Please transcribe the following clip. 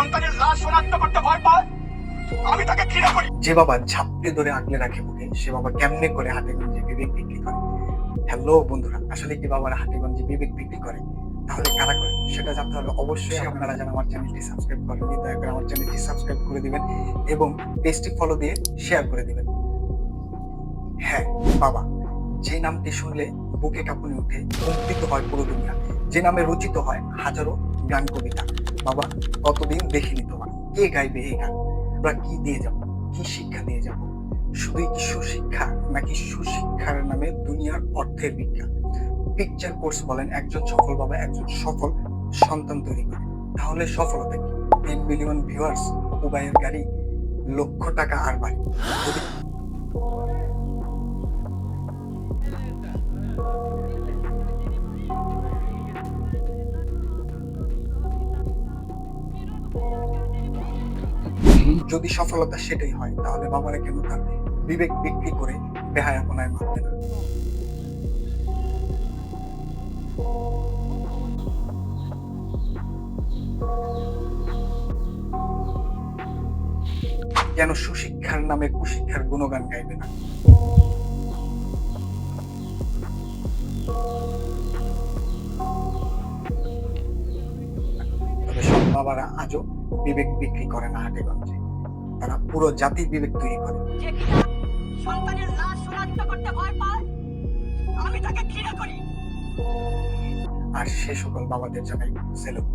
সন্তানের লাশ শনাক্ত করতে ভয় পায়? আমি তাকে ঘৃণা করি। যে বাবা ধরে আগলে রাখে বুকে সে বাবা কেমনে করে হাটে গঞ্জে বিবেক বিক্রি করে? হ্যালো বন্ধুরা, আসলে কি বাবারা হাটে গঞ্জে বিবেক বিক্রি করে? তাহলে কারা করে? সেটা জানতে অবশ্যই আপনারা আমার চ্যানেলটি সাবস্ক্রাইব দয়া করে আমার চ্যানেলটি সাবস্ক্রাইব করে দিবেন এবং পেজটি ফলো দিয়ে শেয়ার করে দিবেন। হ্যাঁ বাবা, যে নামটি শুনলে বুকে কাঁপুনি উঠে কম্পিত হয় পুরো দুনিয়া। যে নামে রচিত হয় হাজারো গান কবিতা। বাবা, কতদিন দেখিনি তোমার কে গাইবে এই গান? আমরা কি দিয়ে যাব? কি শিক্ষা দিয়ে যাব? শুধুই কি সুশিক্ষা, নাকি সুশিক্ষার নামে দুনিয়ার অর্থের বিজ্ঞান? পিকচার কোর্স বলেন, একজন সফল বাবা একজন সফল সন্তান তৈরি করে। তাহলে সফলতা কি? তিন মিলিয়ন ভিউয়ার্স উবাইয়ের গাড়ি, লক্ষ টাকা আর বাড়ি। যদি যদি সফলতা সেটাই হয়, তাহলে বাবারা কেন তার বিবেক বিক্রি করে বেহায়াপনায় মারবে না? কেন সুশিক্ষার নামে কুশিক্ষার গুণগান গাইবে না? বাবারা আজও বিবেক বিক্রি করে না হাটেগঞ্জে তারা পুরো জাতির বিবেক তৈরি করে। সন্তানের লাশ শনাক্ত করতে ভয় পায় আমি তাকে ঘৃণা করি। আর সে সকল বাবাদের জানাই সেলুট।